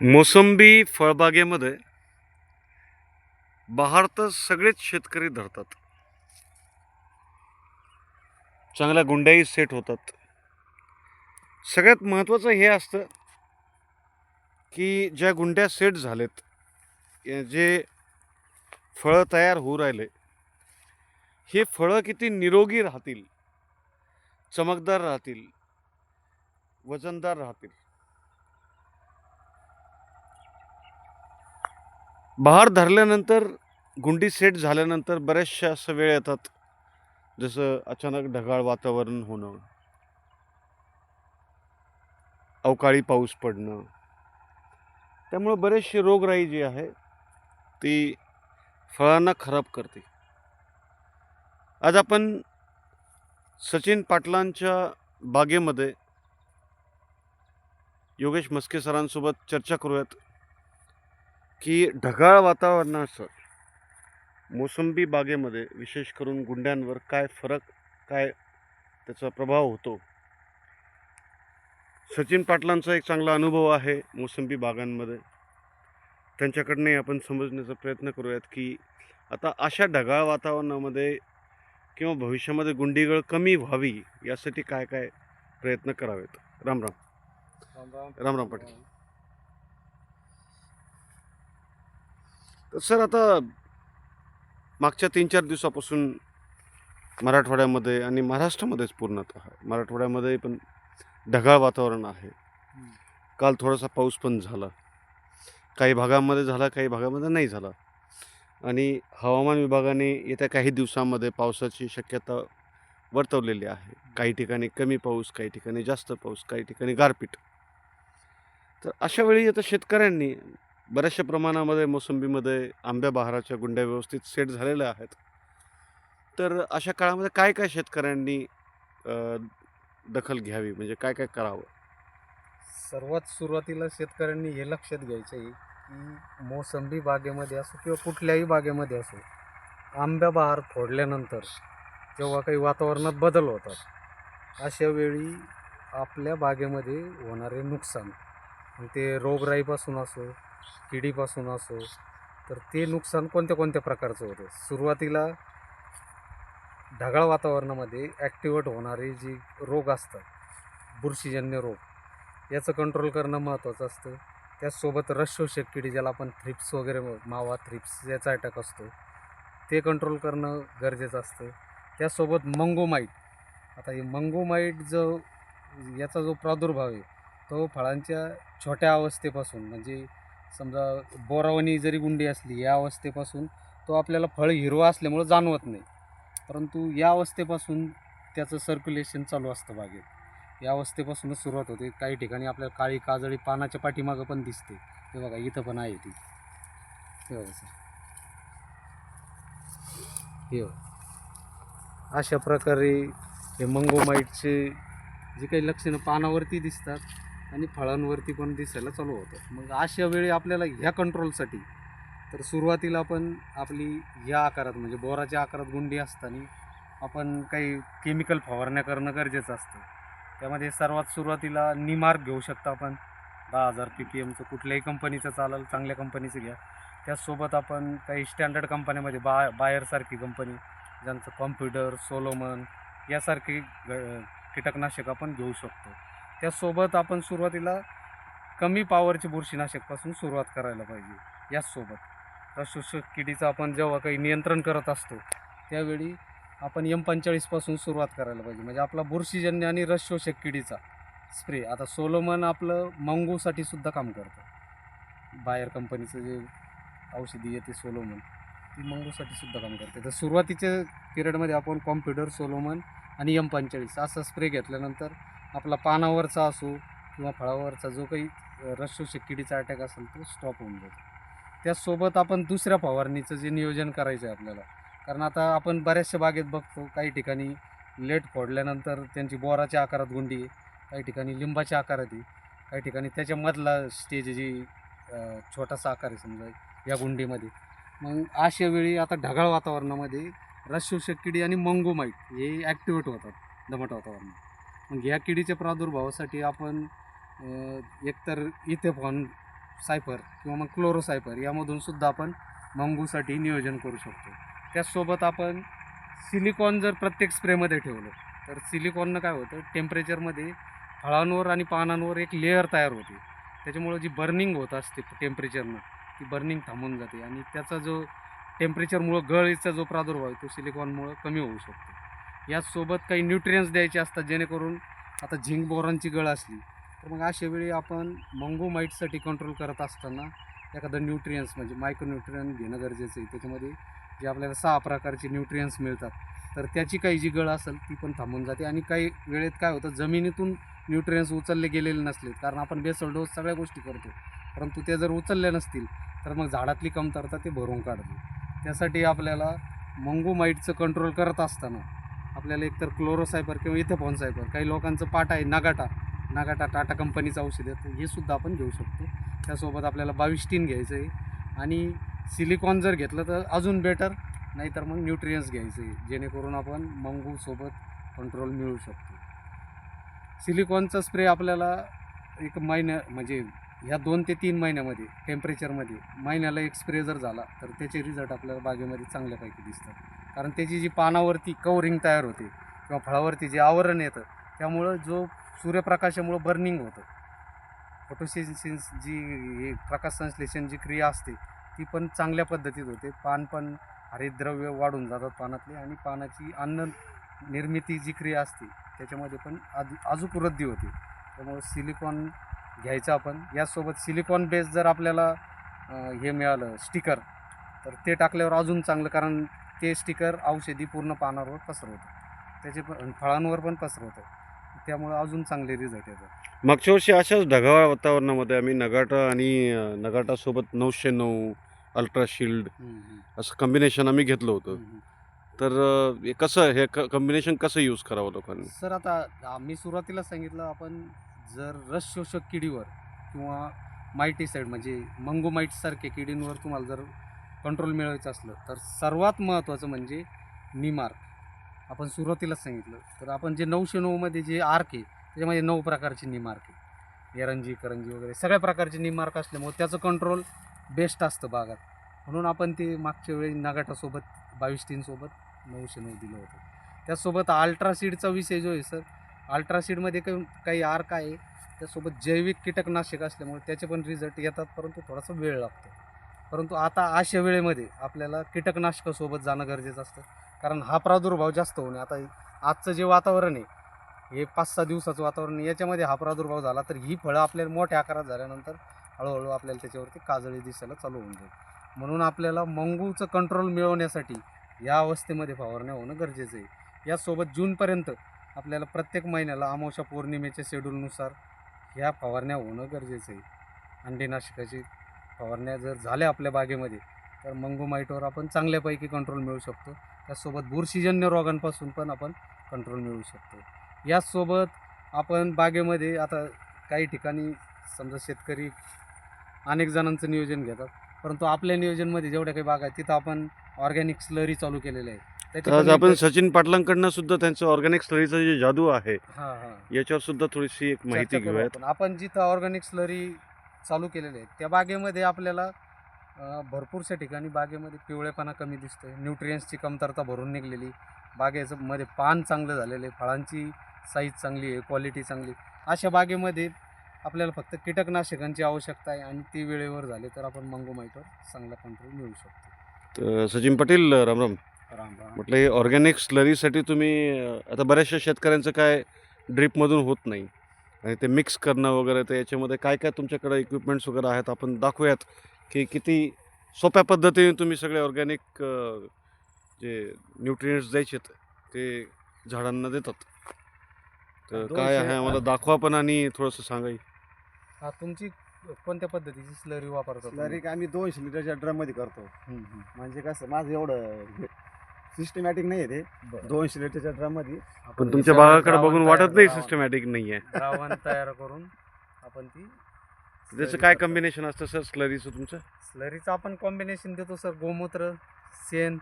मोसंबी फळबागेमध्ये बहार तर सगळेच शेतकरी धरतात. चांगल्या गुंड्याही सेट होतात. सगळ्यात महत्त्वाचं हे असतं की ज्या गुंड्या सेट झालेत जे फळं तयार होऊ राहिले हे फळं किती निरोगी राहतील चमकदार राहतील वजनदार राहतील. बहार धरल्यानंतर गुंडी सेट झाल्यानंतर बऱ्याचशा असं वेळ येतात जसं अचानक ढगाळ वातावरण होणं अवकाळी पाऊस पडणं. त्यामुळे बरेचसे रोगराई जी आहे ती फळांना खराब करते. आज आपण सचिन पाटलांच्या बागेमध्ये योगेश मस्के सरांसोबत चर्चा करूयात की ढगाळ वातावरणाचं मोसंबी बागेमध्ये विशेष करून गुंड्यांवर काय फरक काय त्याचा प्रभाव होतो? सचिन पाटलांचा एक चांगला अनुभव आहे मोसंबी बागांमध्ये. त्यांच्याकडनंही आपण समजण्याचा प्रयत्न करूयात की आता अशा ढगाळ वातावरणामध्ये किंवा भविष्यामध्ये गुंडीगळ कमी व्हावी यासाठी काय काय प्रयत्न करावेत? राम राम. राम राम. पाटील. तर सर आता मागच्या तीन चार दिवसापासून मराठवाड्यामध्ये आणि महाराष्ट्रामध्येच पूर्णतः मराठवाड्यामध्ये पण ढगाळ वातावरण आहे. काल थोडासा पाऊस पण झाला. काही भागामध्ये झाला काही भागामध्ये नाही झाला. आणि हवामान विभागाने येत्या काही दिवसामध्ये पावसाची शक्यता वर्तवलेली आहे. काही ठिकाणी कमी पाऊस काही ठिकाणी जास्त पाऊस काही ठिकाणी गारपीट. तर अशा वेळी आता शेतकऱ्यांनी बऱ्याचशा प्रमाणामध्ये मोसंबीमध्ये आंब्या बहाराच्या गुंड्या व्यवस्थित सेट झालेल्या आहेत. तर अशा काळामध्ये काय काय शेतकऱ्यांनी दखल घ्यावी? म्हणजे काय काय करावं? सर्वात सुरुवातीला शेतकऱ्यांनी हे लक्षात घ्यायचं आहे की मोसंबी बागेमध्ये असो किंवा कुठल्याही बागेमध्ये असो आंब्या बहार फोडल्यानंतर जेव्हा काही वातावरणात बदल होतात अशा वेळी आपल्या बागेमध्ये होणारे नुकसान ते रोगराईपासून असो किडीपासून असो तर ते नुकसान कोणत्या कोणत्या प्रकारचं होतं? सुरुवातीला ढगाळ वातावरणामध्ये ॲक्टिवेट होणारे जी रोग असतात बुरशीजन्य रोग याचं कंट्रोल करणं महत्त्वाचं असतं. त्याचसोबत रसशोषक किडी ज्याला आपण थ्रिप्स वगैरे मावा थ्रिप्स याचा अटॅक असतो ते कंट्रोल करणं गरजेचं असतं. त्यासोबत मंगोमाईट. आता हे मंगोमाईट जो याचा जो प्रादुर्भाव आहे तो फळांच्या छोट्या अवस्थेपासून म्हणजे समजा बोरावणी जरी गुंडी असली या अवस्थेपासून तो आपल्याला फळ हिरवं असल्यामुळं जाणवत नाही. परंतु या अवस्थेपासून त्याचं सर्क्युलेशन चालू असतं बागेत. या अवस्थेपासूनच सुरुवात होते. काही ठिकाणी आपल्याला काळी काजळी पानाच्या पाठीमागं पण दिसते. हे बघा इथं पण आहे ती. हे बघा सर. हे बघा. अशा प्रकारे हे मंगोमाईटचे जे काही लक्षणं पानावरती दिसतात आणि फळांवरती पण दिसायला चालू होतं. मग अशा वेळी आपल्याला ह्या कंट्रोलसाठी तर सुरुवातीला आपण आपली या आकारात म्हणजे बोराच्या आकारात गुंडी असताना आपण काही केमिकल फवारण्या करणं गरजेचं असतं. त्यामध्ये सर्वात सुरुवातीला निमार्क घेऊ शकता आपण. दहा हजार पी पी एमचं कुठल्याही कंपनीचं चालेल चांगल्या कंपनीचं घ्या. त्याचसोबत आपण काही स्टँडर्ड कंपन्यामध्ये बा बायरसारखी कंपनी ज्यांचं कॉम्प्युटर सोलोमन यासारखी ग- कीटकनाशक आपण घेऊ शकतो. त्याचसोबत आपण सुरुवातीला कमी पॉवरचे बुरशीनाशकपासून सुरुवात करायला पाहिजे याचसोबत रसशोषक किडीचं आपण जेव्हा काही नियंत्रण करत असतो त्यावेळी आपण एम पंचेचाळीसपासून सुरुवात करायला पाहिजे. म्हणजे आपला बुरशीजन्य आणि रसशोषक किडीचा स्प्रे. आता सोलोमन आपलं मंगूसाठी सुद्धा काम करतं. बायर कंपनीचं जे औषधी येते सोलोमन ती मंगूसाठी सुद्धा काम करते. तर सुरुवातीच्या पिरियडमध्ये आपण कॉम्प्युटर सोलोमन आणि एम पंचेचाळीस असा स्प्रे घेतल्यानंतर आपला पानावरचा असो किंवा फळावरचा जो काही रसशोषक किडीचा अटॅक असेल तो स्टॉप होऊन जातो. त्याचसोबत आपण दुसऱ्या फवारणीचं जे नियोजन करायचं आहे आपल्याला कारण आता आपण बऱ्याचशा बागेत बघतो काही ठिकाणी लेट फोडल्यानंतर त्यांची बोराच्या आकारात गुंडी आहे काही ठिकाणी लिंबाच्या आकारात आहे काही ठिकाणी त्याच्यामधला स्टेज जी छोटासा आकार आहे समजा या गुंडीमध्ये मग अशा वेळी आता ढगाळ वातावरणामध्ये रसशोषक किडी आणि मंगोमाईट हे ॲक्टिवेट होतात दमट वातावरणात. मग या किडीच्या प्रादुर्भावासाठी आपण एकतर इथेफॉन सायफर किंवा मग क्लोरोसायफर यामधून सुद्धा आपण मंगूसाठी नियोजन करू शकतो. त्याचसोबत आपण सिलिकॉन जर प्रत्येक स्प्रेमध्ये ठेवलं तर सिलिकॉननं काय होतं टेम्परेचरमध्ये फळांवर आणि पानांवर एक लेअर तयार होते. त्याच्यामुळं जी बर्निंग होत असते टेम्परेचरनं ती बर्निंग थांबून जाते आणि त्याचा जो टेम्परेचरमुळं गळीचा जो प्रादुर्भाव आहे तो सिलिकॉनमुळं कमी होऊ शकतो. याचसोबत काही न्यूट्रियन्स द्यायचे असतात जेणेकरून आता झिंक बोरांची गळ असली तर मग अशा वेळी आपण मंगोमाईटसाठी कंट्रोल करत असताना एखादं न्यूट्रियन्स म्हणजे मायक्रोन्यूट्रियन घेणं गरजेचं आहे. त्याच्यामध्ये जे आपल्याला सहा प्रकारचे न्यूट्रियन्स मिळतात तर त्याची काही जी गळ असेल ती पण थांबून जाते. आणि काही वेळेत काय होतं जमिनीतून न्यूट्रियन्स उचलले गेलेले नसलेत. कारण आपण बेसल डोस सगळ्या गोष्टी करतो. परंतु ते जर उचलले नसतील तर मग झाडातली कमतरता ते भरून काढते त्यासाठी आपल्याला मंगोमाईटचं कंट्रोल करत असताना आपल्याला एकतर क्लोरोसायपर किंवा इथेफॉन सायपर काही लोकांचं पाट आहे नागाटा नागाटा टाटा कंपनीचं औषध आहे हे सुद्धा आपण घेऊ शकतो. त्यासोबत आपल्याला बावीस टीन घ्यायचं आहे आणि सिलिकॉन जर घेतलं तर अजून बेटर नाहीतर मग न्यूट्रियन्स घ्यायचं आहे जेणेकरून आपण मंगूसोबत कंट्रोल मिळू शकतो. सिलिकॉनचा स्प्रे आपल्याला एक महिन्या म्हणजे ह्या दोन ते तीन महिन्यामध्ये टेम्परेचरमध्ये महिन्याला एक स्प्रे जर झाला तर त्याचे रिझल्ट आपल्याला बागेमध्ये चांगल्यापैकी दिसतात. कारण त्याची जी पानावरती कवरिंग तयार होते किंवा फळावरती जे आवरण येतं त्यामुळं जो सूर्यप्रकाशामुळं बर्निंग होतं. फोटोसिन्सिस जी हे प्रकाश संश्लेषण जी क्रिया असते ती पण चांगल्या पद्धतीत होते. पान पण हरितद्रव्य वाढून जातात पानातले आणि पानाची अन्न निर्मिती जी क्रिया असते त्याच्यामध्ये पण आज आजूक वृद्धी होते. त्यामुळं सिलिकॉन घ्यायचं आपण. यासोबत सिलिकॉन बेस जर आपल्याला हे मिळालं स्टिकर तर ते टाकल्यावर अजून चांगलं कारण ते स्टिकर औषधी पूर्ण पानावर पसरवतं. त्याचे पण फळांवर पण पसरवतं. त्यामुळं अजून चांगले रिझल्ट येतात. मागच्या वर्षी अशाच ढगाळ वातावरणामध्ये आम्ही नगाटा आणि नगाटासोबत नऊशे नऊ अल्ट्रा शिल्ड असं कॉम्बिनेशन आम्ही घेतलं होतं. तर हे कसं हे कॉम्बिनेशन कसं यूज करावं लोकांनी? सर आता आम्ही सुरुवातीला सांगितलं आपण जर रस शोषक किडीवर किंवा मायटीसाईड म्हणजे मंगोमाईटसारख्या किडींवर तुम्हाला जर कंट्रोल मिळवायचं असलं तर सर्वात महत्त्वाचं म्हणजे निमार्क. आपण सुरुवातीला सांगितलं. तर आपण जे नऊशे नऊमध्ये जे आर्क आहे त्याच्यामध्ये नऊ प्रकारचे निमार्क आहे. एरंजी करंजी वगैरे सगळ्या प्रकारचे निमार्क असल्यामुळे त्याचं कंट्रोल बेस्ट असतं बागात म्हणून आपण ते मागच्या वेळी नगाटासोबत बावीस तीनसोबत नऊशे नऊ दिलं होतं. त्यासोबत अल्ट्रासीडचा विषय जो आहे सर अल्ट्रासीडमध्ये काही काही आर्क आहे त्यासोबत जैविक कीटकनाशक असल्यामुळे त्याचे पण रिझल्ट येतात परंतु थोडासा वेळ लागतो. परंतु आता अशा वेळेमध्ये आपल्याला कीटकनाशकासोबत जाणं गरजेचं असतं. कारण हा प्रादुर्भाव जास्त होणे आता आजचं जे वातावरण आहे हे पाच सहा दिवसाचं वातावरण आहे याच्यामध्ये हा प्रादुर्भाव झाला तर ही फळं आपल्याला मोठ्या आकारात झाल्यानंतर हळूहळू आपल्याला त्याच्यावरती काजळी दिसायला चालू होऊन जाईल. म्हणून आपल्याला मंगूचं कंट्रोल मिळवण्यासाठी या अवस्थेमध्ये फवारण्या होणं गरजेचं आहे. यासोबत जूनपर्यंत आपल्याला प्रत्येक महिन्याला अमावस्या पौर्णिमेच्या शेड्यूलनुसार ह्या फवारण्या होणं गरजेचं आहे. अंडीनाशकाची फवारण्या जर झाल्या आपल्या बागेमध्ये तर मंगोमाईटवर आपण चांगल्यापैकी कंट्रोल मिळू शकतो. त्यासोबत बुरशीजन्य रोगांपासून पण आपण कंट्रोल मिळवू शकतो. याचसोबत आपण बागेमध्ये आता काही ठिकाणी समजा शेतकरी अनेक जणांचं नियोजन घेतात परंतु आपल्या नियोजनमध्ये जेवढ्या काही बाग आहेत तिथं आपण ऑर्गॅनिक स्लरी चालू केलेलं आहे. आज पण आपण सचिन पाटलांकडनं सुद्धा त्यांचं ऑर्गॅनिक स्लरीचं जे जादू आहे याच्यावर सुद्धा थोडीशी एक माहिती घेऊयात. आपण. जिथं ऑर्गॅनिक स्लरी चालू केलेले आहे त्या बागेमध्ये आपल्याला भरपूरशा ठिकाणी बागेमध्ये पिवळेपणा कमी दिसतोय. न्यूट्रियन्सची कमतरता भरून निघलेली. बागेचं मध्ये पान चांगलं झालेलं आहे. फळांची साईज चांगली आहे क्वालिटी चांगली अशा बागेमध्ये आपल्याला फक्त कीटकनाशकांची आवश्यकता आहे आणि ती वेळेवर झाले तर आपण मंगोमाईटवर चांगला कंट्रोल मिळू शकतो. तर सचिन पाटील रामराम. राम राम म्हटलं हे ऑर्गॅनिक स्लरीसाठी तुम्ही आता बऱ्याचशा शेतकऱ्यांचं काय ड्रीपमधून होत नाही. आणि ते मिक्स करणं वगैरे तर याच्यामध्ये काय काय तुमच्याकडे इक्विपमेंट्स वगैरे आहेत आपण दाखवूयात की किती सोप्या पद्धतीने तुम्ही सगळे ऑर्गॅनिक जे न्यूट्रियंट्स द्यायचे ते झाडांना देतात. तर काय आहे आम्हाला दाखवा पण आणि थोडंसं सांगाई हा. तुमची कोणत्या पद्धतीची स्लरी वापरतात स्लरी आम्ही दोनशे लिटरच्या ड्रममध्ये करतो. म्हणजे कसं माझं एवढं सिस्टमॅटिक नाही आहे ते दोनशे लिटरच्या ड्रममध्ये पण तुमच्या भागाकडे बघून वाटत नाही सिस्टमॅटिक नाही आहे द्रावण तयार करून आपण ती त्याचं काय कॉम्बिनेशन असतं सर स्लरीचं तुमचं? स्लरीचं आपण कॉम्बिनेशन देतो सर गोमूत्र शेण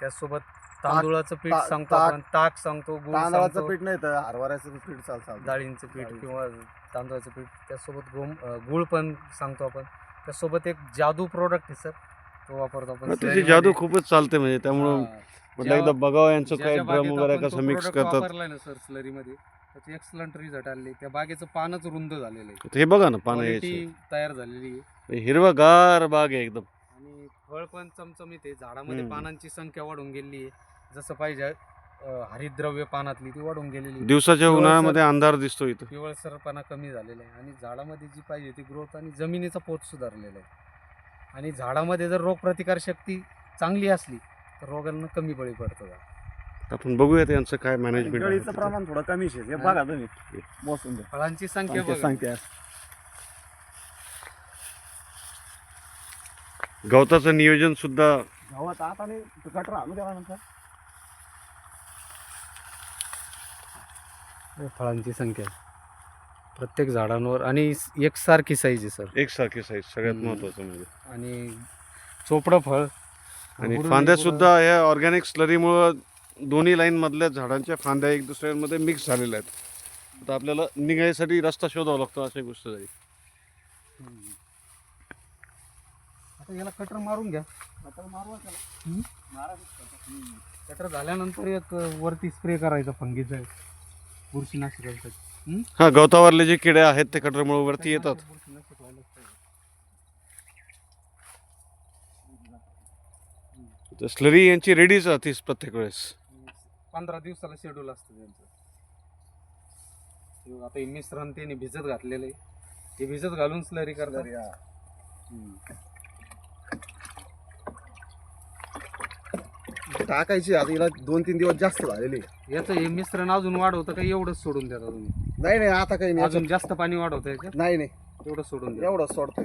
त्याचसोबत तांदूळाचं पीठ सांगतो ताक- आपण ताक. सांगतो गुळ तांदळाचं सांगतो. पीठ नाही तर हरभऱ्याचं पीठ चाल चालतं डाळींचं पीठ डाळीचं. किंवा तांदळाचं पीठ त्यासोबत गोम अं, गुळ पण सांगतो आपण. त्यासोबत एक जादू प्रोडक्ट आहे सर तो वापरतो आपण त्याची जादू. खूपच चालते म्हणजे त्यामुळं हा. म्हटलं एकदा बघावं यांचं काय ड्रम वगैरे कसं मिक्स करतात. वापरलाय ना सर स्लरीमध्ये त्याचे एक्सलंट रिझल्ट आले. त्या बागेचं पानच रुंद झालेलं आहे. हे बघा ना पानं तयार झालेली आहे. हिरवगार बाग आहे एकदम. आणि फळ पण चमचमीत आहे. झाडामध्ये हम्म. पानांची संख्या वाढून गेली आहे. जसं पाहिजे अं, हरितद्रव्य पानातली ती वाढून गेलेली आहे. दिवसाच्या उन्हाळ्यामध्ये अंधार दिसतो इथं. पिवळसरपणा कमी झालेला आहे. आणि झाडामध्ये जी पाहिजे ती ग्रोथ आणि जमिनीचा पोत सुधारलेला आहे. आणि झाडामध्ये जर रोगप्रतिकार शक्ती चांगली असली तर रोगांना कमी बळी पडतं. आपण बघूयात यांचं काय मॅनेजमेंट गळीचं प्रमाण थोडं कमीच आहे हे. बघा तुम्ही मोसून द्या. फळांची संख्या बघा. सांगते गवताचं नियोजन सुद्धा गावात आता नाही कटर आणू द्या नंतर हे फळांची संख्या प्रत्येक झाडांवर आणि एकसारखी साईज आहे सर एकसारखी साईज सगळ्यात हम्म. महत्वाचं म्हणजे. आणि चोपडं फळ. आणि फांद्या सुद्धा या ऑर्गॅनिक स्लरीमुळं दोन्ही लाईन मधल्या झाडांच्या फांद्या एक दुसऱ्यांमध्ये मिक्स झालेल्या आहेत. आता आपल्याला निघायसाठी रस्ता शोधावा लागतो अशी गोष्ट झाली. आता याला कटर मारून घ्या. कटर मारू त्याला. हम्म. मारा कटर झाल्यानंतर एक वरती स्प्रे करायचा फंगीचा बुरशीनाशकाचा? हा गवतावरले जे किडे आहेत ते कटरमुळे वरती येतात. पाहिजे. स्लरी यांची रेडीच राहतीस प्रत्येक वेळेस. पंधरा दिवसाला शेड्यूल असतं त्यांचं. आता हे मिश्रण त्याने भिजत घातलेलं आहे. हे भिजत घालून स्लरी करतात. टाकायची आता हिला दोन तीन दिवस जास्त झालेले. याचं हे मिश्रण अजून वाढवतं का एवढंच सोडून देता तुम्ही? नाही नाही आता काही नाही. अजून जास्त पाणी वाढवतं याच्यात नाही नाही. एवढं सोडून द्या. एवढं सोडतोय.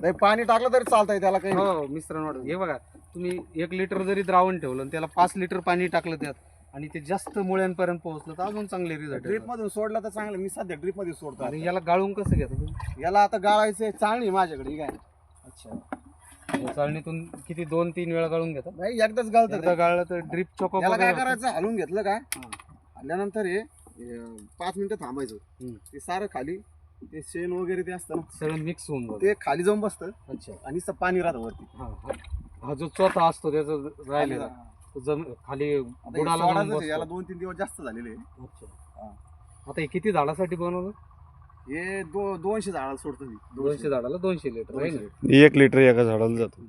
नाही पाणी टाकलं तरी चालतंय त्याला काही नाही. हो मिश्रण वाढवतं हे बघा तुम्ही एक लिटर जरी द्रावण ठेवलं आणि त्याला पाच लिटर पाणी टाकलं त्यात आणि ते जास्त मुळ्यांपर्यंत पोहोचलं तर अजून चांगले ड्रीप रिझल्ट मधून सोडलं तर चांगलं. मी सध्या ड्रीपमध्ये सोडतो आणि याला गाळून कसं घेता तुम्ही? याला आता गाळायचं चांगली माझ्याकडे ही काय? अच्छा. या चाळणीतून किती दोन तीन वेळा गाळून घेता? नाही एकदाच गाळतं एकदा गाळलं तर ड्रिप चोको याला काय करायचं? हलवून घेतलं का? हा. हल्ल्यानंतर हे हे, पाच मिनिटं थांबायचं हम्म. ते सारं खाली ते शेण वगैरे ते असतं ना सगळं मिक्स होऊन जातं ते खाली जाऊन बसतं अच्छा आणि पाणी राहतं वरती हा हा. हा जो चौथा असतो त्याचा राहिलेला तो जम खाली आता हे बुडाला जाऊन सोडायचंच आहे, बसतो. याला दोन तीन दिवस जास्त झालेले आहे. अच्छा हा. आता हे किती झाडासाठी बनवलं हे दो दोनशे झाडाला सोडतो मी दोनशे झाडाला दोनशे लिटर आहे दोनशे. ना एक लिटर एका झाडाला जातं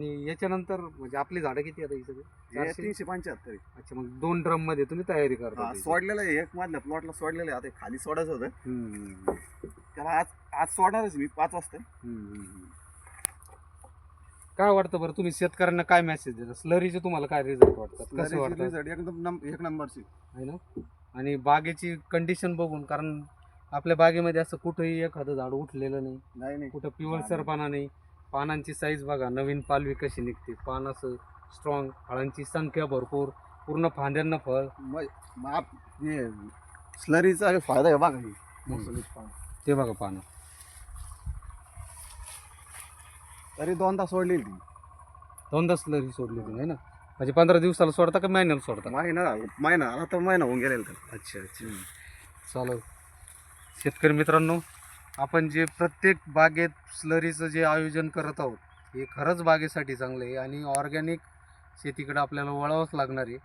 आणि याच्यानंतर म्हणजे आपली झाडं किती आता ही सगळी? हे चारशे? तीनशे पंच्याहत्तर आहे. अच्छा मग दोन ड्रममध्ये तुम्ही तयारी करता हा, त्याची. सोडलेलं आहे एक मधल्या प्लॉटला सोडलेलं आहे. आता हे खाली सोडायचं होतं. हम्म, त्याला आज आज सोडणारच मी पाच वाजता. हम्म, हम्म. काय वाटतं बरं तुम्ही शेतकऱ्यांना काय मेसेज देता? स्लरीचे तुम्हाला काय रिझल्ट वाटतात? कसं वाटतं? एकदम एक नंबरची. आहे ना? आणि बागेची कंडिशन बघून कारण आपल्या बागेमध्ये असं कुठेही एखादं झाड उठलेलं नाही. नाही नाही. कुठं पिवळसरपणा नाही. पानांची साईज बघा नवीन पालवी कशी निघते. पान असं स्ट्रॉंग फळांची संख्या भरपूर पूर्ण फांद्यांना फळ. हे स्लरीचा फायदा आहे बघा हे मोसंबीचं पान. ते बघा पानं. तरी दोनदा सोडलेली ती दोनदा स्लरी सोडली तुम्ही है ना? म्हणजे पंधरा दिवसाला सोडता का महिन्याला सोडता? महिना महिना आता महिना होऊन गेलेला त्याला. अच्छा अच्छा. चालेल. शेतकरी मित्रांनो आपण जे प्रत्येक बागेत स्लरीचं जे आयोजन करत आहोत हे खरंच बागेसाठी चांगलं आहे आणि ऑर्गॅनिक शेतीकडे आपल्याला वळावंच लागणार आहे.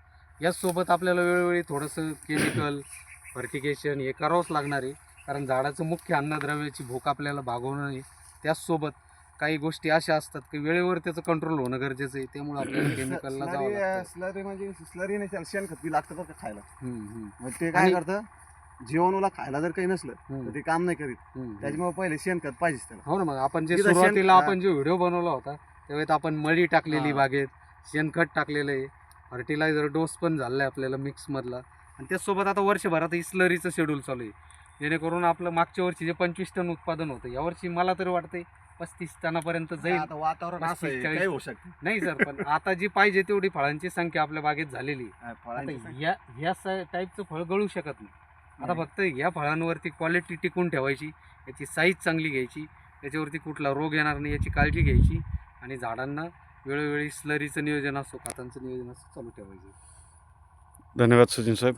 याचसोबत आपल्याला वेळोवेळी थोडंसं केमिकल फर्टिगेशन हे करावंच लागणार आहे. कारण झाडाचं मुख्य अन्नद्रव्याची भूक आपल्याला भागवणं आहे. त्याचसोबत काही गोष्टी अशा असतात की वेळेवर त्याचं कंट्रोल होणं गरजेचं आहे. त्यामुळे आपल्याला केमिकलला जावं स्लरी म्हणजे स्लरी नाही शेणखत लागतं का खायला. ते काय करतं? जीवनूला खायला जर काही नसलं तर ते काम नाही करीत. त्याच्यामुळे पहिले शेणखत पाहिजेच त्याला. हो ना मग आपण जे तिथं शेण- सुरुवातीला. आपण जे व्हिडिओ बनवला होता त्यावेळेस आपण मळी टाकलेली हा. बागेत शेणखत टाकलेलं आहे फर्टिलायझर डोस पण झाला आहे आपल्याला मिक्समधला आणि त्याचसोबत आता वर्षभरात ही स्लरीचं शेड्यूल चालू आहे. जेणेकरून आपलं मागच्या वर्षी जे पंचवीस टन उत्पादन होतं यावर्षी मला तरी वाटतंय पस्तीस टनापर्यंत जाईल. आता वातावरण असं आहे, 40 काही होऊ शकतं. नाही सर पण आता जी पाहिजे तेवढी फळांची संख्या आपल्या बागेत झालेली आहे. हा, आता फळांची संख्या- या ह्या टाईपचं फळ गळू शकत नाही. आता. फक्त या फळांवरती क्वालिटी टिकून ठेवायची याची साईज चांगली घ्यायची याच्यावरती कुठला रोग येणार नाही याची काळजी घ्यायची आणि झाडांना वेळोवेळी स्लरीचं नियोजन असो खतांचं नियोजन असो चालू ठेवायचं. धन्यवाद सचिन साहेब.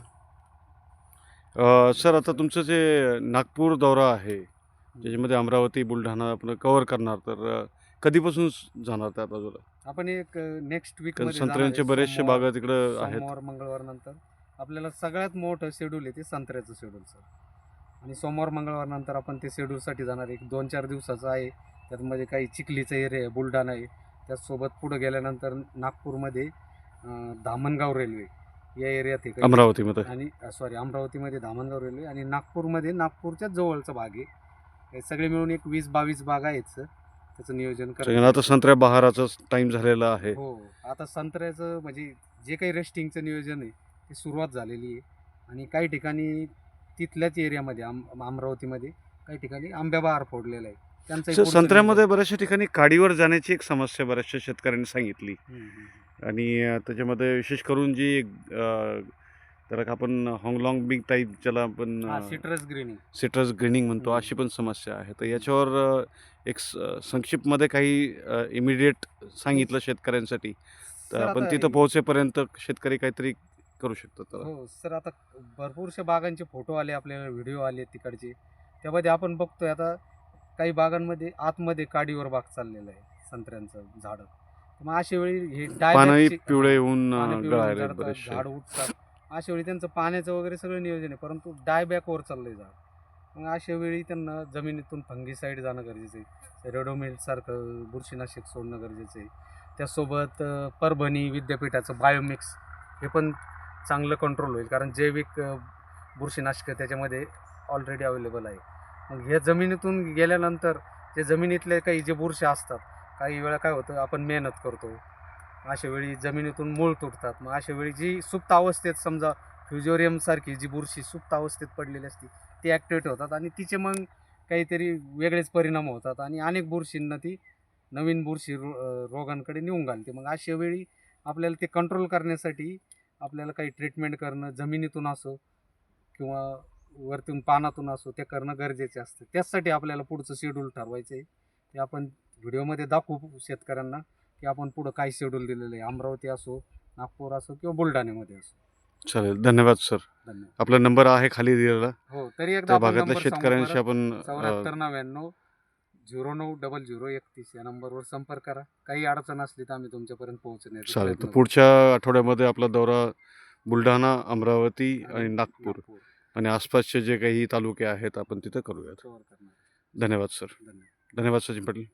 सर आता तुमचं जे नागपूर दौरा आहे ज्याच्यामध्ये अमरावती बुलढाणा आपण कव्हर करणार तर कधीपासून जाणार त्या बाजूला? आपण एक नेक्स्ट वीक संत्र्यांचे बरेचसे बागा तिकडं आहेत. सोमवार मंगळवार नंतर. आपल्याला सगळ्यात मोठं शेड्यूल आहे ते संत्र्याचं शेड्यूल सर आणि सोमवार मंगळवार नंतर आपण ते शेड्यूलसाठी जाणार एक दोन चार दिवसाचं आहे. त्यातमध्ये काही चिखलीचा एरिया आहे बुलढाणा आहे. त्याचसोबत पुढे गेल्यानंतर नागपूरमध्ये धामणगाव रेल्वे या एरियात आहे काही. अमरावतीमध्ये. आणि सॉरी अमरावतीमध्ये धामणगाव रेल्वे आणि नागपूरमध्ये नागपूरच्या जवळचा भाग आहे. हे सगळे मिळून एक वीस बावीस बाग आहेत सर त्याचं नियोजन सगळ्यांना आता संत्र्या बहाराचा टाइम झालेला आहे. हो आता संत्र्याचं म्हणजे जे काही रेस्टिंगचं नियोजन आहे ते सुरुवात झालेली आहे. आणि काही ठिकाणी तिथल्याच एरियामध्ये आम अमरावतीमध्ये काही ठिकाणी आंब्या बहार फोडलेला आहे त्यांचं संत्र्यामध्ये बऱ्याचशा ठिकाणी काडीवर जाण्याची एक समस्या बऱ्याचशा शेतकऱ्यांनी सांगितली. आणि त्याच्यामध्ये विशेष करून जी त्याला का आपण हॉंगलॉंग बिग टाईप ज्याला आपण सिट्रस ग्रीनिंग सिट्रस ग्रीनिंग म्हणतो. अशी पण समस्या आहे. तर याच्यावर एक संक्षिप्तमध्ये काही इमिडिएट सांगितलं शेतकऱ्यांसाठी. तर आपण तिथं पोहोचेपर्यंत शेतकरी काहीतरी करू त्याला. हो सर आता भरपूरशा बागांचे फोटो आले आपल्याला व्हिडिओ आले तिकडचे. त्यामध्ये आपण बघतोय आता काही बागांमध्ये आतमध्ये काडीवर बाग चाललेला आहे संत्र्यांचं झाड. मग अशा वेळी हे पानही पिवळे होऊन अ, पानं पिवळून गळायला जळतात, बरेचसे. झाड उठतात अशा वेळी त्यांचं पाण्याचं वगैरे सगळं नियोजन आहे परंतु डायबॅकवर चाललंय झाड. मग अशा वेळी त्यांना जमिनीतून फंगीसाईड जाणं गरजेचं आहे. रेडोमिल सारखं बुरशीनाशक सोडणं गरजेचं आहे. त्यासोबत अं, परभणी विद्यापीठाचं बायोमिक्स हे पण चांगलं कंट्रोल होईल. कारण जैविक बुरशीनाशकं त्याच्यामध्ये ऑलरेडी अवेलेबल आहे. मग हे जमिनीतून गेल्यानंतर जे जमिनीतले काही जे बुरशी असतात काही वेळा काय होतं आपण मेहनत करतो. अशा वेळी जमिनीतून मूळ तुटतात. मग अशा वेळी जी सुप्त अवस्थेत समजा फ्युजोरियमसारखी जी बुरशी सुप्त अवस्थेत पडलेली असते ती ॲक्टिवेट होतात आणि तिचे मग काहीतरी वेगळेच परिणाम होतात आणि अनेक बुरशींना ती नवीन बुरशी रो रोगांकडे नेऊन घालते. मग अशा वेळी आपल्याला ते कंट्रोल करण्यासाठी आपल्याला काही ट्रीटमेंट करणं जमिनीतून असो किंवा वरतून पानातून असो ते करणं गरजेचे असतं. त्याचसाठी आपल्याला पुढचं शेड्यूल ठरवायचं आहे. ते आपण व्हिडिओमध्ये दाखवू शेतकऱ्यांना की आपण पुढं काय शेड्यूल दिलेलं आहे. अमरावती असो नागपूर असो किंवा बुलढाण्यामध्ये असो. चालेल. धन्यवाद सर. धन्यवाद. आपला नंबर आहे खाली दिलेला. हो तरी एकदा त्या भागातल्या शेतकऱ्यांशी. आपण चौऱ्याहत्तर नव्याण्णव झिरो नऊ डबल झिरो एकतीस या नंबरवर संपर्क करा. काही अडचण असली तर आम्ही तुमच्यापर्यंत पोहोचण्याचा चालेल. तर. पुढच्या आठवड्यामध्ये आपला दौरा बुलढाणा अमरावती आणि नागपूर आणि आसपासचे जे काही तालुके आहेत आपण तिथं करूयात. करणार. धन्यवाद सर. धन्यवाद. धन्यवाद सचिन पाटील.